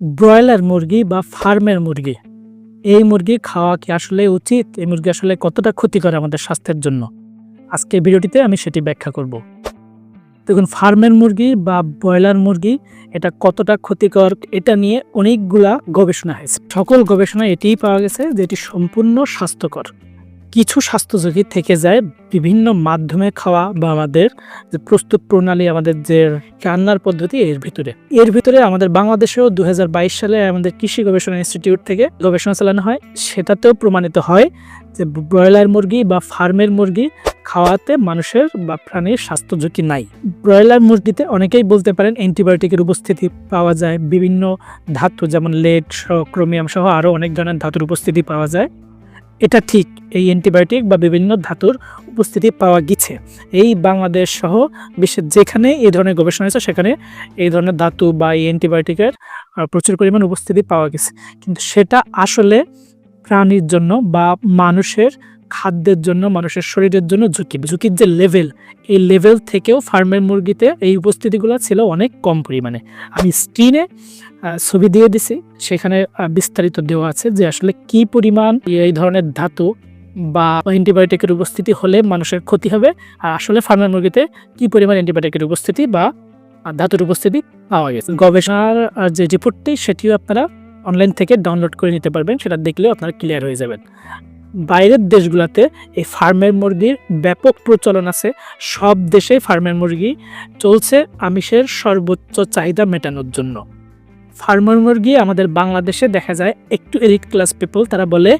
Broiler মুরগি বা ফার্মের মুরগি, এই মুরগি খাওয়া কি আসলে উচিত? এই মুরগি আসলে কতটা ক্ষতিকর আমাদের স্বাস্থ্যের জন্য? আজকে ভিডিওটিতে আমি সেটি ব্যাখ্যা করব। দেখুন, ফার্মের মুরগি বা ব্রয়লার মুরগি এটা কতটা ক্ষতিকর এটা নিয়ে অনেকগুলা গবেষণা হয়েছে। সকল গবেষণায় এটিই পাওয়া গেছে যে এটি সম্পূর্ণ স্বাস্থ্যকর। কিছু স্বাস্থ্য ঝুঁকি থেকে যায় বিভিন্ন মাধ্যমে খাওয়া বা আমাদের যে প্রস্তুত প্রণালী, আমাদের যে রান্নার পদ্ধতি এর ভিতরে। এর ভিতরে আমাদের বাংলাদেশেও দু হাজার বাইশ সালে আমাদের কৃষি গবেষণা ইনস্টিটিউট থেকে গবেষণা চালানো হয়। সেটাতেও প্রমাণিত হয় যে ব্রয়লার মুরগি বা ফার্মের মুরগি খাওয়াতে মানুষের বা প্রাণীর স্বাস্থ্য ঝুঁকি নাই। ব্রয়লার মুরগিতে অনেকেই বলতে পারেন অ্যান্টিবায়োটিকের উপস্থিতি পাওয়া যায়, বিভিন্ন ধাতু যেমন লেড ক্রোমিয়াম সহ আরও অনেক ধরনের ধাতুর উপস্থিতি পাওয়া যায়। এটা ঠিক এই অ্যান্টিবায়োটিক বা বিভিন্ন ধাতুর উপস্থিতি পাওয়া গেছে। এই বাংলাদেশ সহ বিশ্বের যেখানে এই ধরনের গবেষণা হয়েছে, সেখানে এই ধরনের ধাতু বা এই অ্যান্টিবায়োটিকের প্রচুর পরিমাণ উপস্থিতি পাওয়া গেছে। কিন্তু সেটা আসলে প্রাণীর জন্য বা মানুষের খাদ্যের জন্য, মানুষের শরীরের জন্য ঝুঁকি। ঝুঁকির যে লেভেল এই লেভেল থেকেও ফার্মের মুরগিতে এই উপস্থিতিগুলো ছিল অনেক কম পরিমাণে। আমি স্ক্রিনে ছবি দিয়ে দিছি। সেখানে বিস্তারিত দেওয়া আছে যে আসলে কি পরিমাণ এই ধরনের ধাতু বা অ্যান্টিবায়োটিকের উপস্থিতি হলে মানুষের ক্ষতি হবে। আর আসলে ফার্মের মুরগিতে কি পরিমাণ অ্যান্টিবায়োটিকের উপস্থিতি বা ধাতুর উপস্থিতি পাওয়া গেছে? গবেষণার যে রিপোর্টটি, সেটিও আপনারা অনলাইন থেকে ডাউনলোড করে নিতে পারবেন। সেটা দেখলেও আপনারা ক্লিয়ার হয়ে যাবেন। বাইরের দেশগুলোতে এই ফার্মের মুরগির ব্যাপক প্রচলন আছে। সব দেশে ফার্মের মুরগি চলছে আমিষের সর্বোচ্চ চাহিদা মেটানোর জন্য। ফার্মের মুরগি আমাদের বাংলাদেশে দেখা যায় একটু এলিট ক্লাস পিপল, তারা বলে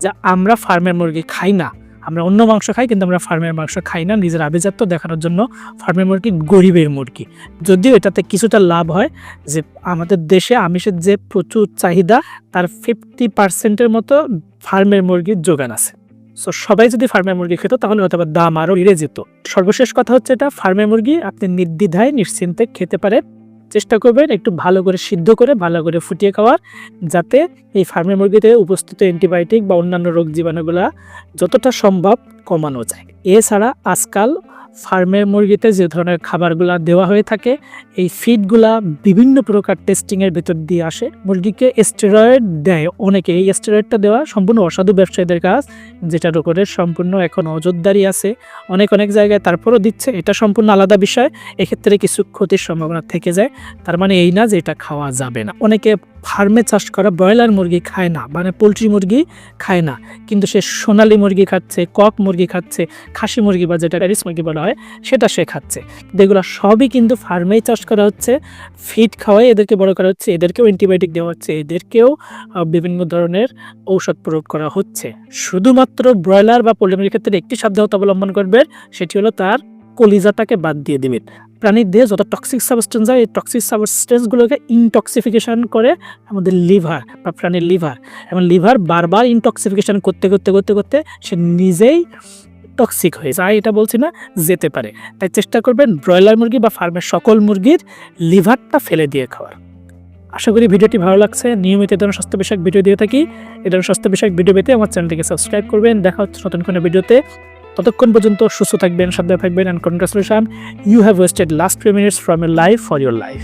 যে আমরা ফার্মের মুরগি খাই না। আমরা অন্য মাংস খাই, কিন্তু আমরা ফার্মের মাংস খাই না। নিজের আভিজাত্য দেখানোর জন্য ফার্মের মুরগি গরিবের মুরগি। যদিও এটাতে কিছুটা লাভ হয় যে আমাদের দেশে আমিষের যে প্রচুর চাহিদা, তার ফিফটি পার্সেন্টের মতো ফার্মের মুরগির যোগান আছে। সো সবাই যদি ফার্মের মুরগি খেত, তাহলে হয়তো দাম আরও বেড়ে যেত। সর্বশেষ কথা হচ্ছে এটা, ফার্মের মুরগি আপনি নির্দ্বিধায়, নিশ্চিন্তে খেতে পারেন। চেষ্টা করবেন একটু ভালো করে সিদ্ধ করে, ভালো করে ফুটিয়ে খাওয়ার যাতে এই ফার্মের মুরগিতে উপস্থিত অ্যান্টিবায়োটিক বা অন্যান্য রোগ জীবাণুগুলা যতটা সম্ভব কমানো যায়। এছাড়া আজকাল ফার্মের মুরগিতে যে ধরনের খাবারগুলা দেওয়া হয়ে থাকে, এই ফিডগুলা বিভিন্ন প্রকার টেস্টিংয়ের ভেতর দিয়ে আসে। মুরগিকে স্টেরয়েড দেয় অনেকে। এই স্টেরয়েডটা দেওয়া সম্পূর্ণ অসাধু ব্যবসায়ীদের কাজ, যেটার উপরে সম্পূর্ণ এখন অযোধ্যদারি আছে। অনেক অনেক জায়গায় তারপরও দিচ্ছে। এটা সম্পূর্ণ আলাদা বিষয়। এক্ষেত্রে কিছু ক্ষতির সম্ভাবনা থেকে যায়। তার মানে এই না যে এটা খাওয়া যাবে না। অনেকে ফার্মে চাষ করা ব্রয়লার মুরগি খায় না মানে পোলট্রি মুরগি খায় না। কিন্তু সে সোনালি মুরগি খাচ্ছে, কক মুরগি খাচ্ছে, খাসি মুরগি বা যেটা প্যারিস মুরগি বলা হয়, সেটা সে খাচ্ছে। এগুলো সবই কিন্তু ফার্মেই চাষ করা হচ্ছে, ফিড খাওয়াই এদেরকে বড় করা হচ্ছে, এদেরকেও অ্যান্টিবায়োটিক দেওয়া হচ্ছে, এদেরকেও বিভিন্ন ধরনের ঔষধ প্রয়োগ করা হচ্ছে। শুধুমাত্র ব্রয়লার বা পোলট্রি মুরগির ক্ষেত্রে একটি সাবধানতা অবলম্বন করবে, সেটি হলো তার কলিজাটাকে বাদ দিয়ে দিবেন প্রাণীর দেহে যত টক্সিক সাবস্টেন্স যায় এই টক্সিক সাবস্টেন্সগুলোকে ইনটক্সিফিকেশন করে আমাদের লিভার বা প্রাণীর লিভার এবং লিভার বারবার ইনটক্সিফিকেশন করতে করতে করতে করতে সে নিজেই টক্সিক হয়ে যায়। এটা বলছি না, যেতে পারে। তাই চেষ্টা করবেন ব্রয়লার মুরগি বা ফার্মের সকল মুরগির লিভারটা ফেলে দিয়ে খাওয়ার। আশা করি ভিডিওটি ভালো লাগছে। নিয়মিত এ ধরনের স্বাস্থ্য বিষয়ক ভিডিও দিয়ে থাকি। এ ধরনের স্বাস্থ্য বিষয়ক ভিডিও পেতে আমার চ্যানেলটিকে সাবস্ক্রাইব করবেন। দেখা হচ্ছে নতুন কোনো ভিডিওতে। ততক্ষণ পর্যন্ত সুস্থ থাকবেন, সাবধানে থাকবেন and congratulation you have wasted last few minutes from your life for your life